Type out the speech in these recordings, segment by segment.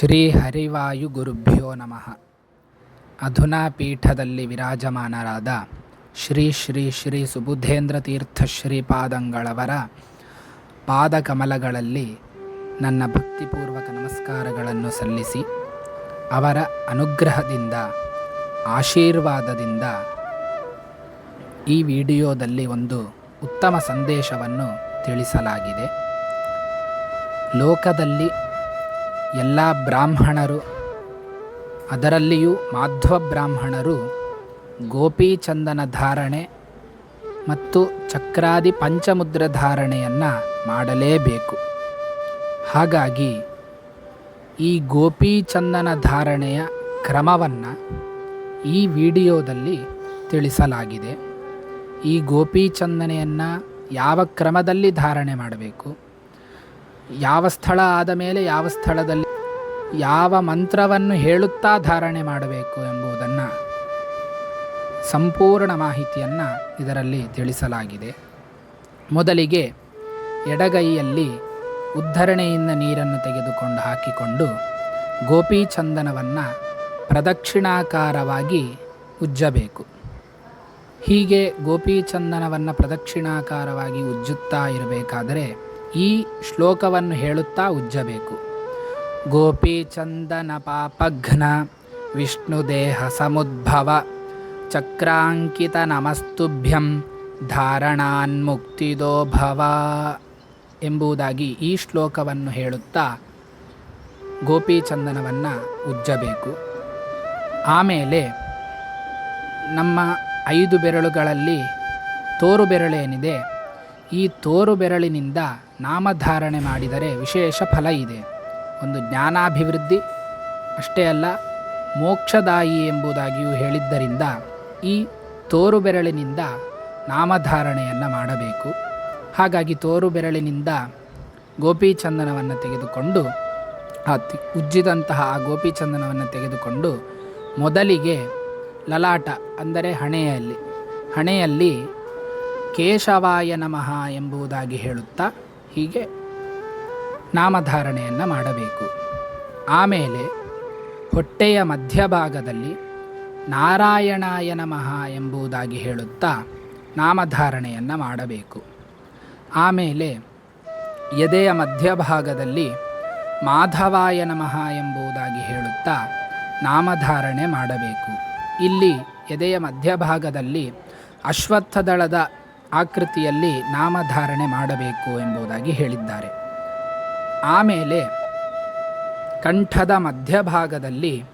ಶ್ರೀ ಹರಿವಾಯು ಗುರುಭ್ಯೋ ನಮಃ. ಅಧುನಾ ಪೀಠದಲ್ಲಿ ವಿರಾಜಮಾನರಾದ ಶ್ರೀ ಶ್ರೀ ಶ್ರೀ ಸುಬುಧೇಂದ್ರ ತೀರ್ಥ ಶ್ರೀಪಾದಂಗಳವರ ಪಾದಕಮಲಗಳಲ್ಲಿ ನನ್ನ ಭಕ್ತಿಪೂರ್ವಕ ನಮಸ್ಕಾರಗಳನ್ನು ಸಲ್ಲಿಸಿ, ಅವರ ಅನುಗ್ರಹದಿಂದ, ಆಶೀರ್ವಾದದಿಂದ ಈ ವಿಡಿಯೋದಲ್ಲಿ ಒಂದು ಉತ್ತಮ ಸಂದೇಶವನ್ನು ತಿಳಿಸಲಾಗಿದೆ. ಲೋಕದಲ್ಲಿ ಎಲ್ಲ ಬ್ರಾಹ್ಮಣರು, ಅದರಲ್ಲಿಯೂ ಮಾಧ್ವ ಬ್ರಾಹ್ಮಣರು ಗೋಪೀಚಂದನ ಧಾರಣೆ ಮತ್ತು ಚಕ್ರಾದಿ ಪಂಚಮುದ್ರ ಧಾರಣೆಯನ್ನು ಮಾಡಲೇಬೇಕು. ಹಾಗಾಗಿ ಈ ಗೋಪೀಚಂದನ ಧಾರಣೆಯ ಕ್ರಮವನ್ನು ಈ ವಿಡಿಯೋದಲ್ಲಿ ತಿಳಿಸಲಾಗಿದೆ. ಈ ಗೋಪೀಚಂದನೆಯನ್ನು ಯಾವ ಕ್ರಮದಲ್ಲಿ ಧಾರಣೆ ಮಾಡಬೇಕು? ಯಾವ ಸ್ಥಳ ಆದ ಮೇಲೆ ಯಾವ ಸ್ಥಳದಲ್ಲಿ ಯಾವ ಮಂತ್ರವನ್ನು ಹೇಳುತ್ತಾ ಧಾರಣೆ ಮಾಡಬೇಕು ಎಂಬುದನ್ನು ಸಂಪೂರ್ಣ ಮಾಹಿತಿಯನ್ನು ಇದರಲ್ಲಿ ತಿಳಿಸಲಾಗಿದೆ. ಮೊದಲಿಗೆ ಎಡಗೈಯಲ್ಲಿ ಉದ್ಧರಣೆಯಿಂದ ನೀರನ್ನು ತೆಗೆದುಕೊಂಡು ಹಾಕಿಕೊಂಡು ಗೋಪೀಚಂದನವನ್ನು ಪ್ರದಕ್ಷಿಣಾಕಾರವಾಗಿ ಉಜ್ಜಬೇಕು. ಹೀಗೆ ಗೋಪೀಚಂದನವನ್ನು ಪ್ರದಕ್ಷಿಣಾಕಾರವಾಗಿ ಉಜ್ಜುತ್ತಾ ಇರಬೇಕಾದರೆ ಈ ಶ್ಲೋಕವನ್ನು ಹೇಳುತ್ತಾ ಉಜ್ಜಬೇಕು. ಗೋಪೀಚಂದನ ಪಾಪಘ್ನ ವಿಷ್ಣುದೇಹ ಸಮುದ್ಭವ, ಚಕ್ರಾಂಕಿತ ನಮಸ್ತುಭ್ಯಂ ಧಾರಣಾನ್ಮುಕ್ತಿದೋ ಭವ ಎಂಬುದಾಗಿ ಈ ಶ್ಲೋಕವನ್ನು ಹೇಳುತ್ತಾ ಗೋಪೀಚಂದನವನ್ನು ಉಜ್ಜಬೇಕು. ಆಮೇಲೆ ನಮ್ಮ ಐದು ಬೆರಳುಗಳಲ್ಲಿ ತೋರು ಬೆರಳೇನಿದೆ, ಈ ತೋರು ಬೆರಳಿನಿಂದ ನಾಮಧಾರಣೆ ಮಾಡಿದರೆ ವಿಶೇಷ ಫಲ ಇದೆ. ಒಂದು ಜ್ಞಾನಾಭಿವೃದ್ಧಿ, ಅಷ್ಟೇ ಅಲ್ಲ, ಮೋಕ್ಷದಾಯಿ ಎಂಬುದಾಗಿಯೂ ಹೇಳಿದ್ದರಿಂದ ಈ ತೋರು ಬೆರಳಿನಿಂದ ನಾಮಧಾರಣೆಯನ್ನು ಮಾಡಬೇಕು. ಹಾಗಾಗಿ ತೋರು ಬೆರಳಿನಿಂದ ಗೋಪಿಚಂದನವನ್ನು ತೆಗೆದುಕೊಂಡು, ಆ ಉಜ್ಜಿದಂತಹ ಆ ಗೋಪಿಚಂದನವನ್ನು ತೆಗೆದುಕೊಂಡು ಮೊದಲಿಗೆ ಲಲಾಟ ಅಂದರೆ ಹಣೆಯಲ್ಲಿ ಹಣೆಯಲ್ಲಿ ಕೇಶವಾಯ ನಮಃ ಎಂಬುದಾಗಿ ಹೇಳುತ್ತಾ ಹೀಗೆ ನಾಮಧಾರಣೆಯನ್ನು ಮಾಡಬೇಕು. ಆಮೇಲೆ ಹೊಟ್ಟೆಯ ಮಧ್ಯಭಾಗದಲ್ಲಿ ನಾರಾಯಣಾಯ ನಮಃ ಎಂಬುದಾಗಿ ಹೇಳುತ್ತಾ ನಾಮಧಾರಣೆಯನ್ನು ಮಾಡಬೇಕು. ಆಮೇಲೆ ಎದೆಯ ಮಧ್ಯಭಾಗದಲ್ಲಿ ಮಾಧವಾಯ ನಮಃ ಎಂಬುದಾಗಿ ಹೇಳುತ್ತಾ ನಾಮಧಾರಣೆ ಮಾಡಬೇಕು. ಇಲ್ಲಿ ಎದೆಯ ಮಧ್ಯಭಾಗದಲ್ಲಿ ಅಶ್ವತ್ಥದಳದ ಆಕೃತಿಯಲ್ಲಿ ನಾಮಧಾರಣೆ ಮಾಡಬೇಕು ಎಂಬುದಾಗಿ ಹೇಳಿದ್ದಾರೆ. ಆಮೇಲೆ ಕಂಠದ ಮಧ್ಯಭಾಗದಲ್ಲಿ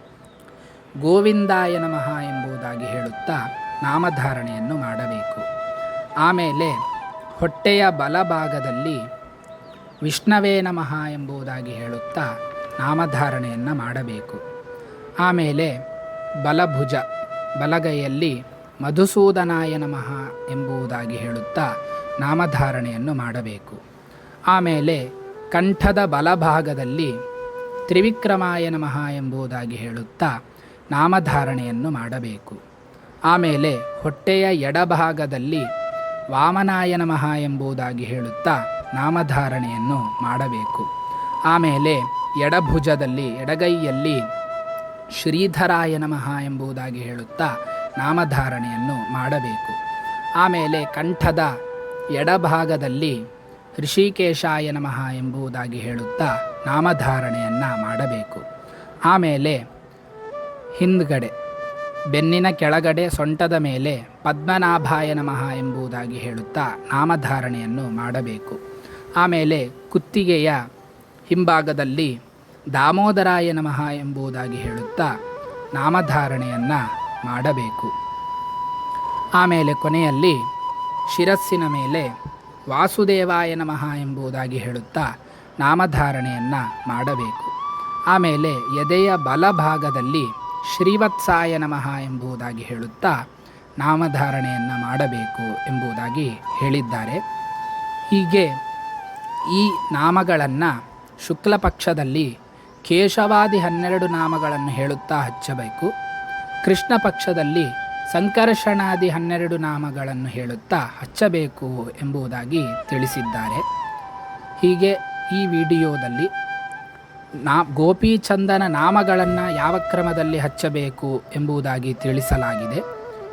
ಗೋವಿಂದಾಯ ನಮಃ ಎಂಬುದಾಗಿ ಹೇಳುತ್ತಾ ನಾಮಧಾರಣೆಯನ್ನು ಮಾಡಬೇಕು. ಆಮೇಲೆ ಹೊಟ್ಟೆಯ ಬಲಭಾಗದಲ್ಲಿ ವಿಷ್ಣವೇ ನಮಃ ಎಂಬುದಾಗಿ ಹೇಳುತ್ತಾ ನಾಮಧಾರಣೆಯನ್ನು ಮಾಡಬೇಕು. ಆಮೇಲೆ ಬಲಭುಜ, ಬಲಗೈಯಲ್ಲಿ ಮಧುಸೂದನಾಯ ನಮಃ ಎಂಬುದಾಗಿ ಹೇಳುತ್ತಾ ನಾಮಧಾರಣೆಯನ್ನು ಮಾಡಬೇಕು. ಆಮೇಲೆ ಕಂಠದ ಬಲಭಾಗದಲ್ಲಿ ತ್ರಿವಿಕ್ರಮಾಯ ನಮಃ ಎಂಬುದಾಗಿ ಹೇಳುತ್ತಾ ನಾಮಧಾರಣೆಯನ್ನು ಮಾಡಬೇಕು. ಆಮೇಲೆ ಹೊಟ್ಟೆಯ ಎಡಭಾಗದಲ್ಲಿ ವಾಮನಾಯ ನಮಃ ಎಂಬುದಾಗಿ ಹೇಳುತ್ತಾ ನಾಮಧಾರಣೆಯನ್ನು ಮಾಡಬೇಕು. ಆಮೇಲೆ ಎಡಭುಜದಲ್ಲಿ, ಎಡಗೈಯಲ್ಲಿ ಶ್ರೀಧರಾಯ ನಮಃ ಎಂಬುದಾಗಿ ಹೇಳುತ್ತಾ ನಾಮಧಾರಣೆಯನ್ನು ಮಾಡಬೇಕು. ಆಮೇಲೆ ಕಂಠದ ಎಡಭಾಗದಲ್ಲಿ ಋಷಿಕೇಶಾಯ ನಮಃ ಎಂಬುದಾಗಿ ಹೇಳುತ್ತಾ ನಾಮಧಾರಣೆಯನ್ನು ಮಾಡಬೇಕು. ಆಮೇಲೆ ಹಿಂದ್ಗಡೆ, ಬೆನ್ನಿನ ಕೆಳಗಡೆ, ಸೊಂಟದ ಮೇಲೆ ಪದ್ಮನಾಭಾಯ ನಮಃ ಎಂಬುದಾಗಿ ಹೇಳುತ್ತಾ ನಾಮಧಾರಣೆಯನ್ನು ಮಾಡಬೇಕು. ಆಮೇಲೆ ಕುತ್ತಿಗೆಯ ಹಿಂಭಾಗದಲ್ಲಿ ದಾಮೋದರಾಯ ನಮಃ ಎಂಬುದಾಗಿ ಹೇಳುತ್ತಾ ನಾಮಧಾರಣೆಯನ್ನು ಮಾಡಬೇಕು. ಆಮೇಲೆ ಕೊನೆಯಲ್ಲಿ ಶಿರಸ್ಸಿನ ಮೇಲೆ ವಾಸುದೇವಾಯ ನಮಃ ಎಂಬುದಾಗಿ ಹೇಳುತ್ತಾ ನಾಮಧಾರಣೆಯನ್ನು ಮಾಡಬೇಕು. ಆಮೇಲೆ ಎದೆಯ ಬಲಭಾಗದಲ್ಲಿ ಶ್ರೀವತ್ಸಾಯ ನಮಃ ಎಂಬುದಾಗಿ ಹೇಳುತ್ತಾ ನಾಮಧಾರಣೆಯನ್ನು ಮಾಡಬೇಕು ಎಂಬುದಾಗಿ ಹೇಳಿದ್ದಾರೆ. ಹೀಗೆ ಈ ನಾಮಗಳನ್ನು ಶುಕ್ಲಪಕ್ಷದಲ್ಲಿ ಕೇಶವಾದಿ ಹನ್ನೆರಡು ನಾಮಗಳನ್ನು ಹೇಳುತ್ತಾ ಹಚ್ಚಬೇಕು. ಕೃಷ್ಣ ಪಕ್ಷದಲ್ಲಿ ಸಂಕರ್ಷಣಾದಿ ಹನ್ನೆರಡು ನಾಮಗಳನ್ನು ಹೇಳುತ್ತಾ ಹಚ್ಚಬೇಕು ಎಂಬುದಾಗಿ ತಿಳಿಸಿದ್ದಾರೆ. ಹೀಗೆ ಈ ವಿಡಿಯೋದಲ್ಲಿ ನಾ ಗೋಪಿಚಂದನ ನಾಮಗಳನ್ನು ಯಾವ ಕ್ರಮದಲ್ಲಿ ಹಚ್ಚಬೇಕು ಎಂಬುದಾಗಿ ತಿಳಿಸಲಾಗಿದೆ.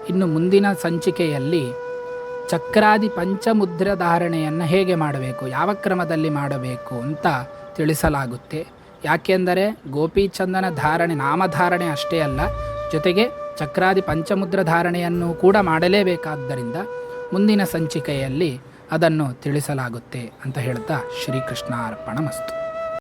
ಇನ್ನು ಮುಂದಿನ ಸಂಚಿಕೆಯಲ್ಲಿ ಚಕ್ರಾದಿ ಪಂಚಮುದ್ರ ಧಾರಣೆಯನ್ನು ಹೇಗೆ ಮಾಡಬೇಕು, ಯಾವ ಕ್ರಮದಲ್ಲಿ ಮಾಡಬೇಕು ಅಂತ ತಿಳಿಸಲಾಗುತ್ತೆ. ಯಾಕೆಂದರೆ ಗೋಪಿಚಂದನ ಧಾರಣೆ ನಾಮಧಾರಣೆ ಅಷ್ಟೇ ಅಲ್ಲ ಜೊತೆಗೆ ಚಕ್ರಾದಿ ಪಂಚಮುದ್ರ ಧಾರಣೆಯನ್ನು ಕೂಡ ಮಾಡಲೇಬೇಕಾದ್ದರಿಂದ ಮುಂದಿನ ಸಂಚಿಕೆಯಲ್ಲಿ ಅದನ್ನು ತಿಳಿಸಲಾಗುತ್ತೆ ಅಂತ ಹೇಳ್ತಾ ಶ್ರೀಕೃಷ್ಣ ಅರ್ಪಣ ಮಸ್ತು